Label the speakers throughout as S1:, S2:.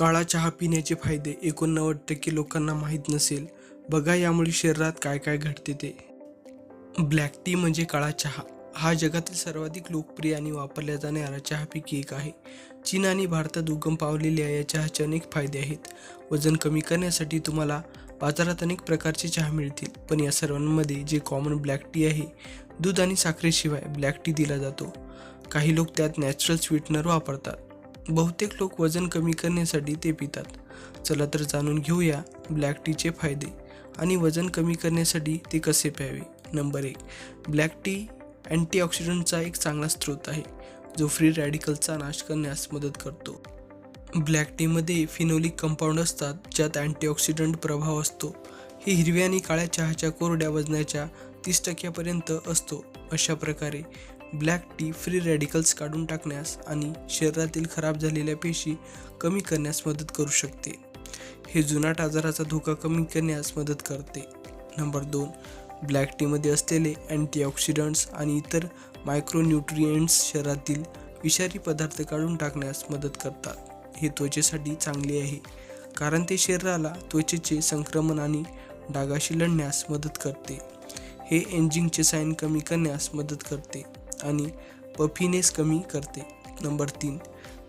S1: काळा चहा पिण्याचे फायदे एकोणनव्वद टक्के लोकांना माहीत नसेल. बघा यामुळे शरीरात काय काय घडते ते. ब्लॅक टी म्हणजे काळा चहा. हा जगातील सर्वाधिक लोकप्रिय आणि वापरल्या जाणारा चहापैकी एक आहे. चीन आणि भारतात उगम पावलेल्या या चहाचे अनेक फायदे आहेत. वजन कमी करण्यासाठी तुम्हाला बाजारात अनेक प्रकारचे चहा मिळतील पण या सर्वांमध्ये जे कॉमन ब्लॅक टी आहे दूध आणि साखरेशिवाय ब्लॅक टी दिला जातो. काही लोक त्यात नॅचरल स्वीटनर वापरतात. बहुतेक लोक वजन कमी करण्यासाठी ते पितात. चला तर जाणून घेऊया ब्लॅक टीचे फायदे आणि वजन कमी करण्यासाठी ते कसे प्यावे. नंबर एक ब्लॅक टी अँटीऑक्सिडंटचा एक चांगला स्रोत आहे जो फ्री रॅडिकलचा नाश करण्यास मदत करतो. ब्लॅक टीमध्ये फिनोलिक कंपाऊंड असतात ज्यात अँटीऑक्सिडंट प्रभाव असतो. हे हिरव्या आणि काळ्या चहाच्या कोरड्या वजनाच्या तीस टक्क्यापर्यंत असतो. अशा प्रकारे ब्लॅक टी फ्री रॅडिकल्स काढून टाकण्यास आणि शरीरातील खराब झालेल्या पेशी कमी करण्यास मदत करू शकते. हे जुनाट आजाराचा धोका कमी करण्यास मदत करते. नंबर दोन ब्लॅक टीमध्ये असलेले अँटीऑक्सिडंट्स आणि इतर मायक्रोन्यूट्रिएंट्स शरीरातील विषारी पदार्थ काढून टाकण्यास मदत करतात. हे त्वचेसाठी चांगले आहे कारण ते शरीराला त्वचेचे संक्रमण आणि डागाशी लढण्यास मदत करते. हे एंजिंगचे साईन कमी करण्यास मदत करते. आणि पफिनेस कमी करते. नंबर तीन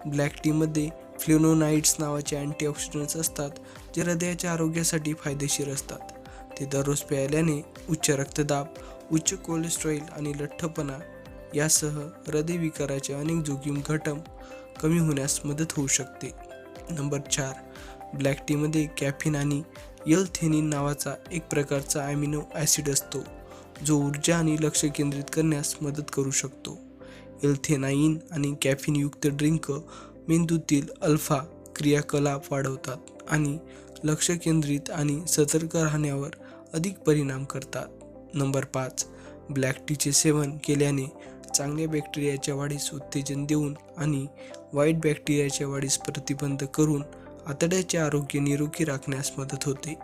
S1: ब्लॅक टीमध्ये फ्लेनोनाइड्स नावाचे अँटीऑक्सिडंट्स असतात जे हृदयाच्या आरोग्यासाठी फायदेशीर असतात. ते दररोज प्यायल्याने उच्च रक्तदाब उच्च कोलेस्ट्रॉल आणि लठ्ठपणा यासह हृदयविकाराचे अनेक जोखीम घटम कमी होण्यास मदत होऊ शकते. नंबर चार ब्लॅक टीमध्ये कॅफिन आणि यलथेनिन नावाचा एक प्रकारचा ॲमिनो ॲसिड असतो. जो ऊर्जा आणि लक्ष केंद्रित करण्यास मदत करू शकतो. एल्थेनाईन आणि कॅफिनयुक्त ड्रिंक मेंदूतील अल्फा क्रियाकलाप वाढवतात आणि लक्ष केंद्रित आणि सतर्क राहण्यावर अधिक परिणाम करतात. नंबर पाच ब्लॅक टीचे सेवन केल्याने चांगल्या बॅक्टेरियाच्या वाढीस उत्तेजन देऊन आणि वाईट बॅक्टेरियाच्या वाढीस प्रतिबंध करून आतड्याचे आरोग्य निरोगी राखण्यास मदत होते.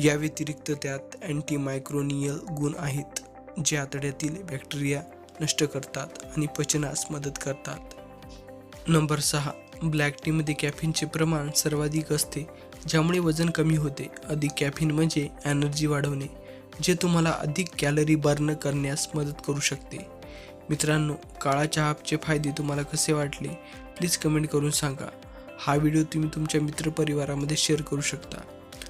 S1: या व्यतिरिक्त त्यात अँटीमायक्रोनियल गुण आहेत जे आतड्यातील बॅक्टेरिया नष्ट करतात आणि पचनास मदत करतात. नंबर सहा ब्लॅक टीमध्ये कॅफिनचे प्रमाण सर्वाधिक असते ज्यामुळे वजन कमी होते. अधिक कॅफिन म्हणजे एनर्जी वाढवणे जे तुम्हाला अधिक कॅलरी बर्न करण्यास मदत करू शकते. मित्रांनो काळा चहाचे फायदे तुम्हाला कसे वाटले? प्लीज कमेंट करून सांगा. हा व्हिडिओ तुम्ही तुमच्या मित्रपरिवारामध्ये शेअर करू शकता.